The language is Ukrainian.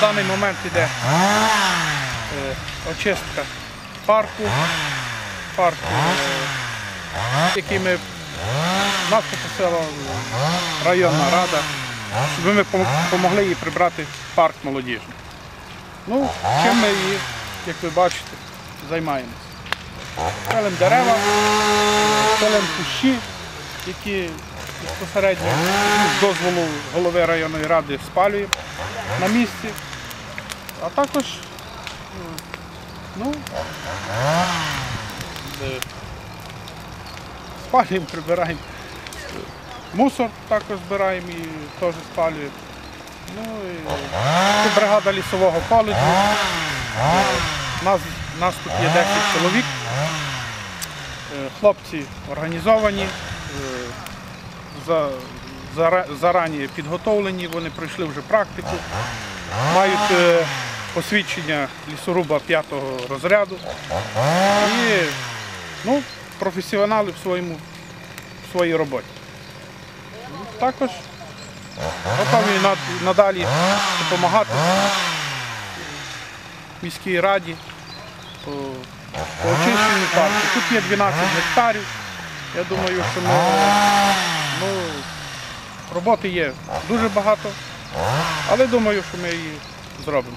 даний момент йде е, очистка парку, парку, е, який ми нас попросила районна рада, щоб ми допомогли їй прибрати парк молодіжний. Ну, чим ми і, як ви бачите, займаємося. Пилим дерева, пилим кущі, які безпосередньо з дозволу голови районної ради спалюємо на місці. А також ну, е, спалюємо, прибираємо. Мусор також збираємо і теж спалюємо. Ну, і бригада лісового коледжу. Нас, нас тут є 10 чоловік. Е, Хлопці організовані, е, за, зарані підготовлені, вони пройшли вже практику, мають е, посвідчення лісоруба 5 розряду і ну, професіонали в, своєму, в своїй роботі. Ну, Також готові над- надалі допомагати міській раді по, по очищенню парку. Тут є 12 гектарів. Я думаю, що ми, ну, роботи є дуже багато, але думаю, що ми її зробимо.